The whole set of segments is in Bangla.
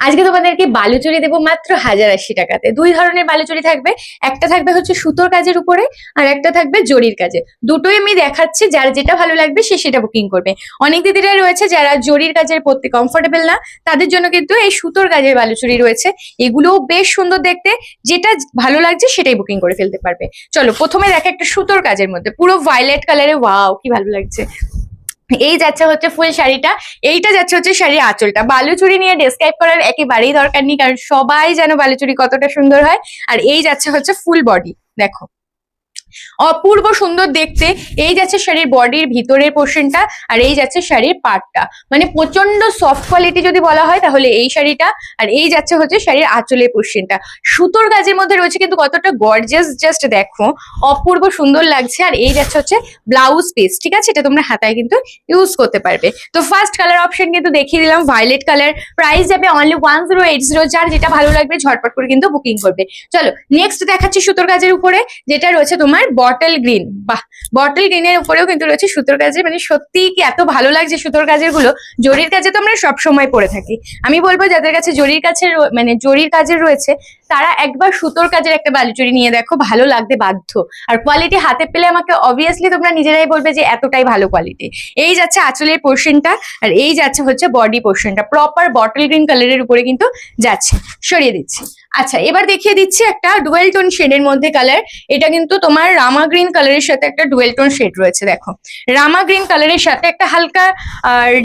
আজকে তোমাদেরকে বালুচুরি দেবো মাত্র হাজার আশি টাকাতে। দুই ধরনের বালুচুরি থাকবে। একটা থাকবে হচ্ছে সুতোর কাজের উপরে, আর একটা থাকবে জরির কাজে। দুটোই আমি দেখাচ্ছি, যার যেটা ভালো লাগবে সে সেটা বুকিং করবে। অনেক দিদিরাই রয়েছে যারা জরির কাজের পড়তে কমফোর্টেবল না, তাদের জন্য কিন্তু এই সুতোর কাজের বালুচুরি রয়েছে। এগুলোও বেশ সুন্দর দেখতে, যেটা ভালো লাগছে সেটাই বুকিং করে ফেলতে পারবে। চলো, প্রথমে দেখে একটা সুতোর কাজের মধ্যে, পুরো ভায়োলেট কালারে ওয়াও কি ভালো লাগছে। এই যাচ্ছে হচ্ছে ফুল শাড়িটা, এইটা যাচ্ছে হচ্ছে শাড়ির আঁচলটা। বালুচুরি নিয়ে ডেসক্রাইব করার একেবারেই দরকার নেই, কারণ সবাই যেন বালুচুরি কতটা সুন্দর হয়। আর এই যাচ্ছে হচ্ছে ফুল বডি দেখো। অপূর্ব সুন্দর দেখতে। এই যাচ্ছে শাড়ির বডির ভিতরের পোর্শনটা আর এই যাচ্ছে শাড়ির পাটটা মানে প্রচণ্ড সফট কোয়ালিটি যদি বলা হয় তাহলে এই শাড়িটা আর এই যাচ্ছে হচ্ছে শাড়ির আঁচলের পোর্শনটা সুতোর কাজের মধ্যে রয়েছে কিন্তু কতটা গর্জিয়াস জাস্ট দেখো। অপূর্ব সুন্দর লাগছে আর এই যাচ্ছে হচ্ছে ব্লাউজ পিস ঠিক আছে? এটা তোমরা হাতায় কিন্তু ইউজ করতে পারবে। তো ফার্স্ট কালার অপশন কিন্তু দেখিয়ে দিলাম ভায়োলেট কালার প্রাইস যাবে only one zero eight zero যার যেটা ভালো লাগবে ঝটপট করে কিন্তু বুকিং করবে। চলো নেক্সট দেখাচ্ছি সুতোর কাজের উপরে, যেটা রয়েছে তোমার বটল গ্রিন বাহ বটল গ্রিনের উপরেও কিন্তু রয়েছে সুতোর কাজের মানে সত্যি কি এত ভালো লাগছে সুতোর কাজেরগুলো জরির কাজে তো আমরা সবসময় পরে থাকি। আমি বলব যাদের কাছে জরির কাছে মানে জরির কাজের রয়েছে তারা একবার সুতোর কাজের একটা বালুচুরি নিয়ে দেখো, ভালো লাগতে বাধ্য। আর কোয়ালিটি হাতে পেলে আমাকে অবভিয়াসলি তোমরা নিজেরাই বলবে যে এতটাই ভালো কোয়ালিটি এই যাচ্ছে আঁচলের পোর্শনটা আর এই যাচ্ছে হচ্ছে বডি পোর্শনটা প্রপার বটল গ্রিন কালারের উপরে কিন্তু যাচ্ছে। সরিয়ে দিচ্ছি। আচ্ছা এবার দেখিয়ে দিচ্ছি একটা ডুয়েল টোন শেডের মধ্যে কালার এটা কিন্তু তোমার রামা গ্রিন কালারের সাথে একটা ডুয়েল টোন শেড রয়েছে, দেখো। রামা গ্রিন কালারের সাথে একটা হালকা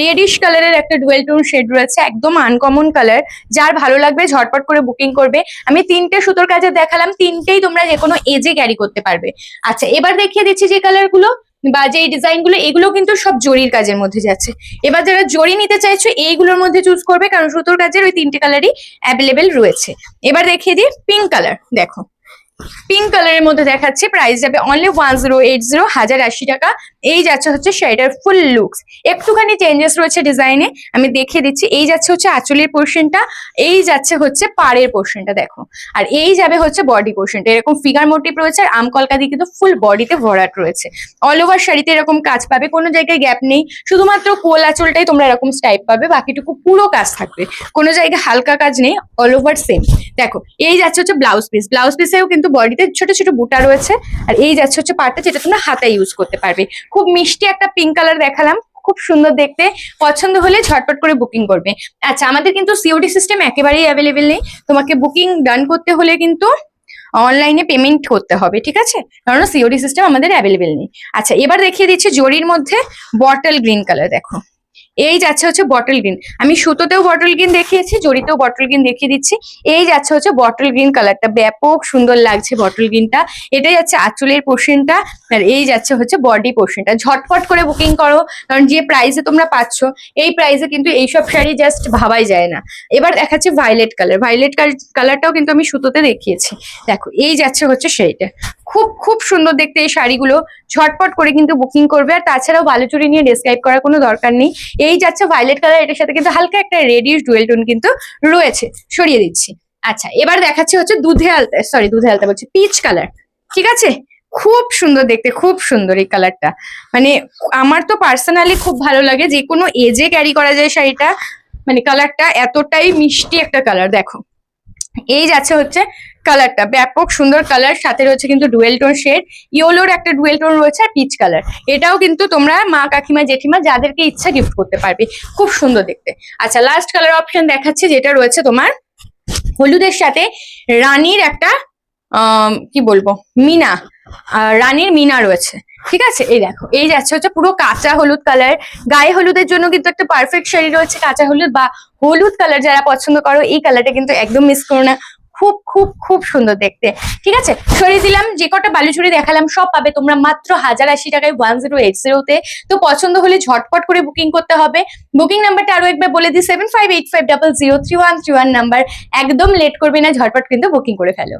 রেডিশ কালারের একটা ডুয়েল টোন শেড রয়েছে, একদম আনকমন কালার যার ভালো লাগবে ঝটপট করে বুকিং করবে। আমি তিনটে সুতোর কাজে দেখালাম, তিনটেই তোমরা যে কোনো এজে ক্যারি করতে পারবে। আচ্ছা এবার দেখিয়ে দিচ্ছি যে কালারগুলো বা যে ডিজাইনগুলো, এগুলো কিন্তু সব জরির কাজের মধ্যে যাচ্ছে। এবার যারা জরি নিতে চাইছো, এইগুলোর মধ্যে চুজ করবে, কারণ সুতোর কাজের ওই তিনটে কালারই অ্যাভেলেবেল রয়েছে। এবার দেখিয়ে দিই পিঙ্ক কালার দেখো। পিঙ্ক কালারের মধ্যে দেখাচ্ছে প্রাইস যাবে only one zero eight zero হাজার আশি টাকা। এই যাচ্ছে হচ্ছে শাড়িটার ফুল লুকস একটুখানি চেঞ্জেস রয়েছে ডিজাইনে আমি দেখিয়ে দিচ্ছি। এই যাচ্ছে হচ্ছে আঁচলের পোর্শনটা এই যাচ্ছে হচ্ছে পাড়ের পোর্শনটা দেখো। আর এই যাবে হচ্ছে বডি পোর্শনটা এরকম ফিগার মোটিভ রয়েছে, আর আমকলকা দিয়ে কিন্তু ফুল বডিতে ভরাট রয়েছে। অল ওভার শাড়িতে এরকম কাজ পাবে, কোনো জায়গায় গ্যাপ নেই। শুধুমাত্র কোল আঁচলটাই তোমরা এরকম স্টাইপ পাবে, বাকিটুকু পুরো কাজ থাকবে। কোনো জায়গায় হালকা কাজ নেই অল ওভার সেম দেখো, এই যাচ্ছে হচ্ছে ব্লাউজ পিস ব্লাউজ পিসেও কিন্তু বডিতে ছোট ছোট বুটা রয়েছে। আর এই যাচ্ছে হচ্ছে পাটটা যেটা তোমরা হাতায় ইউজ করতে পারবে। খুব মিষ্টি একটা পিঙ্ক কালার দেখালাম। খুব সুন্দর দেখতে। পছন্দ হলে ঝটপট করে বুকিং করবে। আচ্ছা আমাদের কিন্তু সিওডি সিস্টেম একেবারেই অ্যাভেলেবেল নেই। তোমাকে বুকিং ডান করতে হলে কিন্তু অনলাইনে পেমেন্ট করতে হবে, ঠিক আছে? কারণ সিওডি সিস্টেম আমাদের অ্যাভেলেবেল নেই। আচ্ছা এবার দেখিয়ে দিচ্ছি জরির মধ্যে বটল গ্রিন কালার দেখো। এই যাচ্ছে হচ্ছে বটল গ্রিন আমি সুতোতেও বটল গ্রিন দেখিয়েছি জরিতেও বটল গ্রিন দেখিয়ে দিচ্ছি। এই যাচ্ছে হচ্ছে বটল গ্রিন কালারটা ব্যাপক সুন্দর লাগছে বটল গ্রিনটা এটাই যাচ্ছে আঁচলের পোর্শনটা আর এই যাচ্ছে হচ্ছে বডি পোর্শনটা ঝটপট করে বুকিং করো, কারণ যে প্রাইসে তোমরা পাচ্ছ, এই প্রাইসে কিন্তু এইসব শাড়ি জাস্ট ভাবাই যায় না। এবার দেখাচ্ছে ভায়োলেট কালার ভায়োলেট কালারটাও কিন্তু আমি সুতোতে দেখিয়েছি। দেখো, এই যাচ্ছে হচ্ছে সেইটা। খুব খুব সুন্দর দেখতে এই শাড়িগুলো। ঝটপট করে কিন্তু বুকিং করবে। আর তাছাড়াও বালুচুরি নিয়ে ডেসক্রাইব করার কোনো দরকার নেই। এই যাচ্ছে ভায়োলেট কালার এটার সাথে কিন্তু হালকা একটা রেডিশ ডুয়েল টোন কিন্তু রয়েছে। সরিয়ে দিচ্ছি। আচ্ছা এবার দেখাচ্ছি হচ্ছে দুধে আলতা সরি দুধে আলতা বলছি পিচ কালার ঠিক আছে? খুব সুন্দর দেখতে, খুব সুন্দর এই কালারটা মানে আমার তো পার্সোনালি খুব ভালো লাগে যে কোনো এজে ক্যারি করা যায় শাড়িটা। মানে কালারটা এতটাই মিষ্টি একটা কালার দেখো। এই যাচ্ছে হচ্ছে কালারটা। ব্যাপক সুন্দর কালার, সাথে রয়েছে কিন্তু ডুয়েল টোন শেড। ইয়োলোর একটা ডুয়েল টোন রয়েছে আর পিচ কালার। এটাও কিন্তু তোমরা মা, কাকিমা, জেঠিমা যাদেরকে ইচ্ছা গিফট করতে পারবে। খুব সুন্দর দেখতে। আচ্ছা লাস্ট কালার অপশন দেখাচ্ছি, যেটা রয়েছে তোমার হলুদের সাথে রানীর একটা কি বলব? মিনা। রানীর মিনা রয়েছে। ঠিক আছে? এই দেখো, এই যাচ্ছে হচ্ছে পুরো কাঁচা হলুদ কালার গায়ে হলুদের জন্য কিন্তু একটা পারফেক্ট শাড়ি রয়েছে কাঁচা হলুদ বা হলুদ কালার যারা পছন্দ করো, এই কালারটা কিন্তু একদম মিস করো না। খুব খুব খুব সুন্দর দেখতে। ঠিক আছে? সরিয়ে দিলাম, যে কটা বালুচুরি দেখালাম সব পাবে তোমরা মাত্র হাজার আশি টাকায় ওয়ান জিরো এইট জিরোতে তো। পছন্দ হলে ঝটপট করে বুকিং করতে হবে। বুকিং নাম্বারটা আরও একবার বলে দিই seven five eight five double zero three one three one number একদম লেট করবে না, ঝটপট কিন্তু বুকিং করে ফেলো।